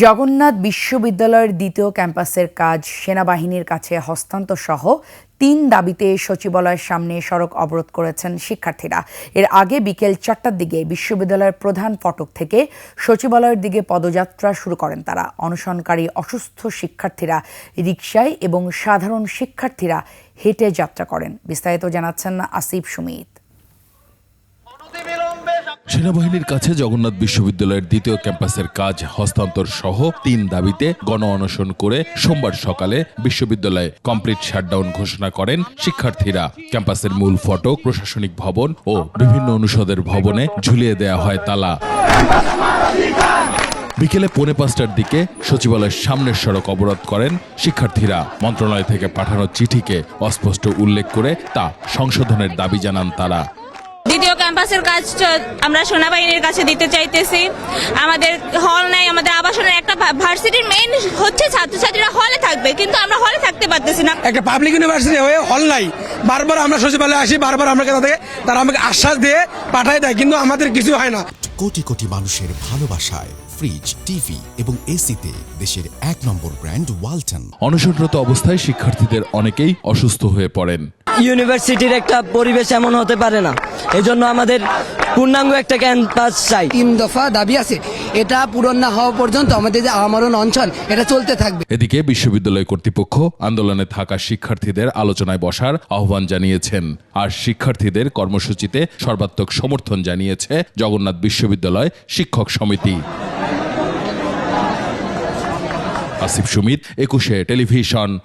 জগন্নাথ বিশ্ববিদ্যালয়ের দ্বিতীয় ক্যাম্পাসের কাজ সেনাবাহিনীর কাছে হস্তান্তর সহ তিন দাবিতে সচিবালয়ের সামনে সড়ক অবরোধ করেছেন শিক্ষার্থীরা। এর আগে বিকেল চারটার দিকে বিশ্ববিদ্যালয়ের প্রধান ফটক থেকে সচিবালয়ের দিকে পদযাত্রা শুরু করেন তারা। অনশনকারী অসুস্থ শিক্ষার্থীরা রিকশায় এবং সাধারণ শিক্ষার্থীরা হেঁটে যাত্রা করেন। বিস্তারিত জানাচ্ছেন আসিফ সুমিত। সেনাবাহিনীর কাছে জগন্নাথ বিশ্ববিদ্যালয়ের দ্বিতীয় ক্যাম্পাসের কাজ হস্তান্তর সহ তিন দাবিতে গণ অনশন করে সোমবার সকালে বিশ্ববিদ্যালয়ে কমপ্লিট শাটডাউন ঘোষণা করেন শিক্ষার্থীরা। ক্যাম্পাসের মূল ফটক, প্রশাসনিক ভবন ও বিভিন্ন অনুষদের ভবনে ঝুলিয়ে দেয়া হয় তালা। বিকেলে পৌনে পাঁচটার দিকে সচিবালয়ের সামনের সড়ক অবরোধ করেন শিক্ষার্থীরা। মন্ত্রণালয় থেকে পাঠানো চিঠিকে অস্পষ্ট উল্লেখ করে তা সংশোধনের দাবি জানান তারা। দ্বিতীয় ক্যাম্পাসের কাজ আমরা সেনাবাহিনীর কাছে দিতে চাইতেছি। আমাদের হল নাই আমাদের আবাসনের একটা ভার্সিটির মেইন হচ্ছে ছাত্রছাত্রীরা হলে থাকবে কিন্তু আমরা হলে থাকতে পারতেছি না। একটা পাবলিক ইউনিভার্সিটি হয়ে হল নাই। বারবার আমরা সচিবালয়ে আসি বারবার আমরা তাদের তারা আমাকে আশ্বাস দিয়ে পাঠায় দেয় কিন্তু আমাদের কিছু হয় না। কোটি কোটি মানুষের ভালোবাসায় ফ্রিজ টিভি এবং এসিতে দেশের এক নম্বর ব্র্যান্ড ওয়ালটন অনশনরত অবস্থায় শিক্ষার্থীদের অনেকেই অসুস্থ হয়ে পড়েন। ইউনিভার্সিটির একটা পরিবেশ এমন হতে পারে না। এজন্য আমাদের পূর্ণাঙ্গ একটা ক্যাম্পাস চাই। তিন দফা দাবি আছে। এটা পূরণ না হওয়া পর্যন্ত আমাদের যে আমরণ অঞ্চল এটা চলতে থাকবে। এদিকে বিশ্ববিদ্যালয় কর্তৃপক্ষ আন্দোলনে থাকা শিক্ষার্থীদের আলোচনায় বসার আহ্বান জানিয়েছেন। আর শিক্ষার্থীদের কর্মসূচিতে সর্বাত্মক সমর্থন জানিয়েছে জগন্নাথ বিশ্ববিদ্যালয় শিক্ষক সমিতি। আসিফ সুমিত একুশে টেলিভিশন।